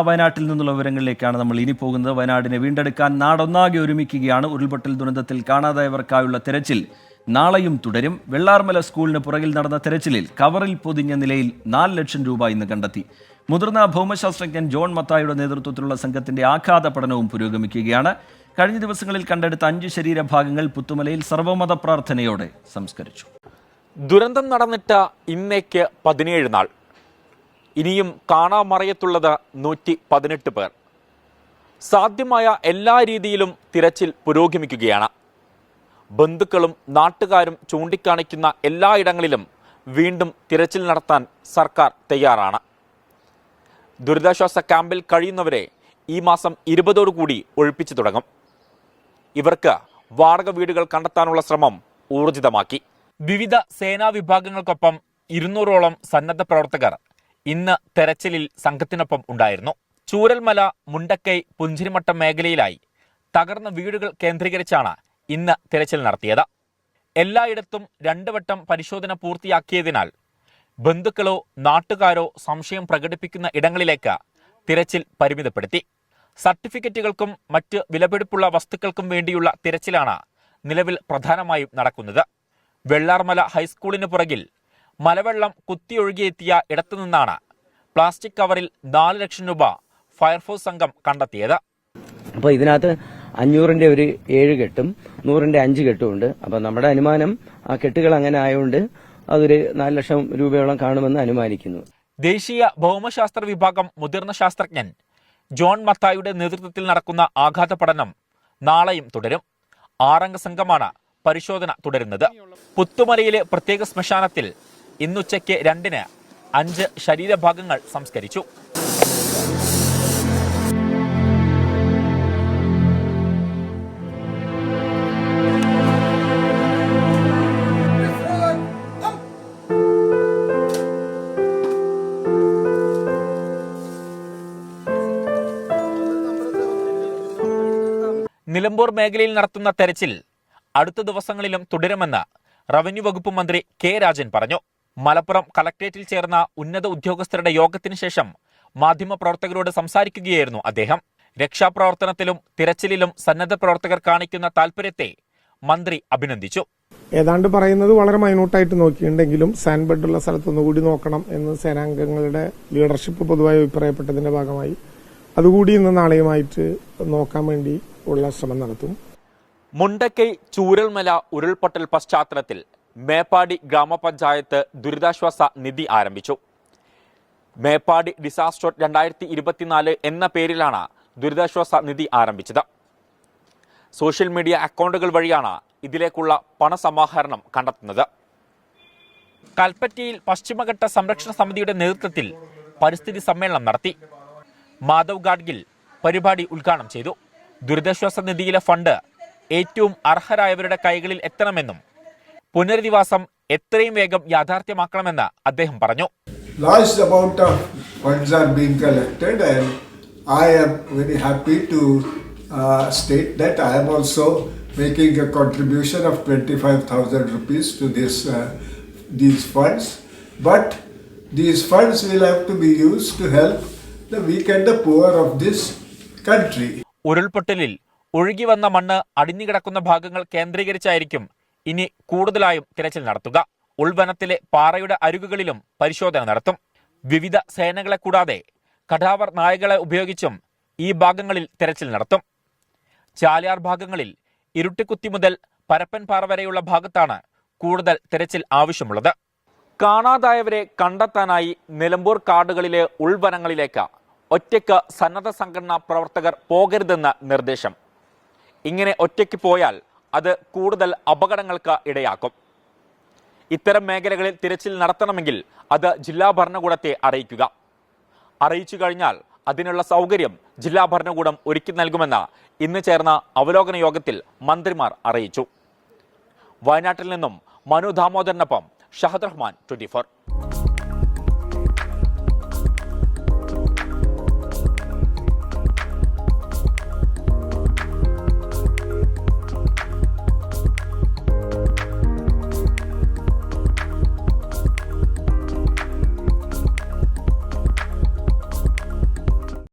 വയനാട്ടിൽ നിന്നുള്ള വിവരങ്ങളിലേക്കാണ് നമ്മൾ ഇനി പോകുന്നത്. വയനാടിനെ വീണ്ടെടുക്കാൻ നാടൊന്നാകെ ഒരുമിക്കുകയാണ്. ഉരുൾപൊട്ടൽ ദുരന്തത്തിൽ കാണാതായവർക്കായുള്ള തെരച്ചിൽ നാളെയും തുടരും. വെള്ളാർമല സ്കൂളിന് പുറകിൽ നടന്ന തെരച്ചിലിൽ കവറിൽ പൊതിഞ്ഞ നിലയിൽ നാല് ലക്ഷം രൂപ ഇന്ന് കണ്ടെത്തി. മുതിർന്ന ഭൗമശാസ്ത്രജ്ഞൻ ജോൺ മത്തായുടെ നേതൃത്വത്തിലുള്ള സംഘത്തിന്റെ ആഘാത പഠനവും പുരോഗമിക്കുകയാണ്. കഴിഞ്ഞ ദിവസങ്ങളിൽ കണ്ടെടുത്ത അഞ്ച് ശരീരഭാഗങ്ങൾ പുത്തുമലയിൽ സർവമത പ്രാർത്ഥനയോടെ സംസ്കരിച്ചു. ദുരന്തം നടന്നിട്ട് ഇന്നേക്ക് പതിനേഴ് നാൾ. ഇനിയും കാണാമറയത്തുള്ളത് നൂറ്റി പതിനെട്ട് പേർ. സാധ്യമായ എല്ലാ രീതിയിലും തിരച്ചിൽ പുരോഗമിക്കുകയാണ്. ബന്ധുക്കളും നാട്ടുകാരും ചൂണ്ടിക്കാണിക്കുന്ന എല്ലായിടങ്ങളിലും വീണ്ടും തിരച്ചിൽ നടത്താൻ സർക്കാർ തയ്യാറാണ്. ദുരിതാശ്വാസ ക്യാമ്പിൽ കഴിയുന്നവരെ ഈ മാസം ഇരുപതോടുകൂടി ഒഴിപ്പിച്ചു തുടങ്ങും. ഇവർക്ക് വാടക വീടുകൾ കണ്ടെത്താനുള്ള ശ്രമം ഊർജിതമാക്കി. വിവിധ സേനാ വിഭാഗങ്ങൾക്കൊപ്പം ഇരുന്നൂറോളം സന്നദ്ധ പ്രവർത്തകർ ഇന്ന് തെരച്ചിലിൽ സംഘത്തിനൊപ്പം ഉണ്ടായിരുന്നു. ചൂരൽമല മുണ്ടക്കൈ പുഞ്ചിരിമട്ടം മേഖലയിലായി തകർന്ന വീടുകൾ കേന്ദ്രീകരിച്ചാണ് ഇന്ന് തെരച്ചിൽ നടത്തിയത്. എല്ലായിടത്തും രണ്ട് വട്ടം പരിശോധന പൂർത്തിയാക്കിയതിനാൽ ബന്ധുക്കളോ നാട്ടുകാരോ സംശയം പ്രകടിപ്പിക്കുന്ന ഇടങ്ങളിലേക്ക് തിരച്ചിൽ പരിമിതപ്പെടുത്തി. സർട്ടിഫിക്കറ്റുകൾക്കും മറ്റ് വിലപിടിപ്പുള്ള വസ്തുക്കൾക്കും വേണ്ടിയുള്ള തിരച്ചിലാണ് നിലവിൽ പ്രധാനമായും നടക്കുന്നത്. വെള്ളാർമല ഹൈസ്കൂളിന് പുറകിൽ മലവെള്ളം കുത്തിയൊഴുകിയെത്തിയ ഇടത്തുനിന്നാണ്. പ്ലാസ്റ്റിക് കവറിൽ നാല് ലക്ഷം രൂപ ഫയർഫോഴ്സ് സംഘം കണ്ടെത്തിയത്. അപ്പോൾ ഇതിനകത്ത് അഞ്ഞൂറിന്റെ ഒരു ഏഴ് കെട്ടും നൂറിന്റെ അഞ്ച് കെട്ടും ഉണ്ട്. അപ്പൊ നമ്മുടെ അനുമാനം ആ കെട്ടുകൾ അങ്ങനെ ആയതുകൊണ്ട് അതൊരു നാല് ലക്ഷം രൂപയോളം കാണുമെന്ന് അനുമാനിക്കുന്നു. ദേശീയ ഭൗമശാസ്ത്ര വിഭാഗം മുതിർന്ന ശാസ്ത്രജ്ഞൻ ജോൺ മത്തായുടെ നേതൃത്വത്തിൽ നടക്കുന്ന ആഘാത പഠനം നാളെയും തുടരും. ആറംഗ സംഘമാണ് പരിശോധന തുടരുന്നത്. പുത്തുമലയിലെ പ്രത്യേക ശ്മശാനത്തിൽ ഇന്നുച്ചയ്ക്ക് രണ്ടിന് അഞ്ച് ശരീരഭാഗങ്ങൾ സംസ്കരിച്ചു. നിലമ്പൂർ മേഖലയിൽ നടത്തുന്ന തെരച്ചിൽ അടുത്ത ദിവസങ്ങളിലും തുടരുമെന്ന് റവന്യൂ വകുപ്പ് മന്ത്രി കെ രാജൻ പറഞ്ഞു. മലപ്പുറം കളക്ട്രേറ്റിൽ ചേർന്ന ഉന്നത ഉദ്യോഗസ്ഥരുടെ യോഗത്തിന് ശേഷം മാധ്യമപ്രവർത്തകരോട് സംസാരിക്കുകയായിരുന്നു അദ്ദേഹം. രക്ഷാപ്രവർത്തനത്തിലും തിരച്ചിലിലും സന്നദ്ധ പ്രവർത്തകർ കാണിക്കുന്ന താൽപര്യത്തെ മന്ത്രി അഭിനന്ദിച്ചു. ഏതാണ്ട് പറയുന്നത് വളരെ മൈന്യൂട്ടായിട്ട് നോക്കിയിട്ടുണ്ടെങ്കിലും സാൻഡ് ബെഡുള്ള സ്ഥലത്ത് കൂടി നോക്കണം എന്ന് സേനാംഗങ്ങളുടെ ലീഡർഷിപ്പ് പൊതുവായി അഭിപ്രായപ്പെട്ടതിന്റെ ഭാഗമായി. അതുകൂടി ഇന്ന് നാളെയുമായിട്ട് നോക്കാൻ വേണ്ടി ഉള്ള ശ്രമം നടത്തും. മുണ്ടക്കൈ ചൂരൽമല ഉരുൾപൊട്ടൽ പശ്ചാത്തലത്തിൽ മേപ്പാടി ഗ്രാമപഞ്ചായത്ത് ദുരിതാശ്വാസ നിധി ആരംഭിച്ചു. മേപ്പാടി ഡിസാസ്റ്റർ രണ്ടായിരത്തി ഇരുപത്തിനാല് എന്ന പേരിലാണ് ദുരിതാശ്വാസ നിധി ആരംഭിച്ചത്. സോഷ്യൽ മീഡിയ അക്കൗണ്ടുകൾ വഴിയാണ് ഇതിലേക്കുള്ള പണസമാഹരണം കണ്ടെത്തുന്നത്. കൽപ്പറ്റയിൽ പശ്ചിമഘട്ട സംരക്ഷണ സമിതിയുടെ നേതൃത്വത്തിൽ പരിസ്ഥിതി സമ്മേളനം നടത്തി. മാധവ് ഗാഡ്ഗിൽ പരിപാടി ഉദ്ഘാടനം ചെയ്തു. ദുരിതാശ്വാസ നിധിയിലെ ഫണ്ട് ഏറ്റവും അർഹരായവരുടെ കൈകളിൽ എത്തണമെന്നും പുനരധിവാസം എത്രയും വേഗം യാഥാർത്ഥ്യമാക്കണമെന്ന് അദ്ദേഹം പറഞ്ഞു uh, making a contribution of 25,000 rupees to this, uh, these funds. But these funds will have to be used to help the weak and the poor of this country. ഉരുൾപൊട്ടലിൽ ഒഴുകി വന്ന മണ്ണ് അടിഞ്ഞുകിടക്കുന്ന ഭാഗങ്ങൾ കേന്ദ്രീകരിച്ചായിരിക്കും ഇനി കൂടുതലായും തിരച്ചിൽ നടത്തുക. ഉൾവനത്തിലെ പാറയുടെ അരുകുകളിലും പരിശോധന നടത്തും. വിവിധ സേനകളെ കൂടാതെ കഠാവർ നായകളെ ഉപയോഗിച്ചും ഈ ഭാഗങ്ങളിൽ തിരച്ചിൽ നടത്തും. ചാലിയാർ ഭാഗങ്ങളിൽ ഇരുട്ടിക്കുത്തി മുതൽ പരപ്പൻപാറ വരെയുള്ള ഭാഗത്താണ് കൂടുതൽ തിരച്ചിൽ ആവശ്യമുള്ളത്. കാണാതായവരെ കണ്ടെത്താനായി നിലമ്പൂർ കാടുകളിലെ ഉൾവനങ്ങളിലേക്ക് ഒറ്റയ്ക്ക് സന്നദ്ധ സംഘടനാ പ്രവർത്തകർ പോകരുതെന്ന നിർദ്ദേശം. ഇങ്ങനെ ഒറ്റയ്ക്ക് പോയാൽ അത് കൂടുതൽ അപകടങ്ങൾക്ക് ഇടയാക്കും. ഇത്തരം മേഖലകളിൽ തിരച്ചിൽ നടത്തണമെങ്കിൽ അത് ജില്ലാ ഭരണകൂടത്തെ അറിയിക്കുക. അറിയിച്ചു കഴിഞ്ഞാൽ അതിനുള്ള സൗകര്യം ജില്ലാ ഭരണകൂടം ഒരുക്കി നൽകുമെന്ന് ഇന്ന് ചേർന്ന അവലോകന യോഗത്തിൽ മന്ത്രിമാർ അറിയിച്ചു. വയനാട്ടിൽ നിന്നും മനു ദാമോദരനൊപ്പം ഷഹദ് റഹ്മാൻ ട്വന്റി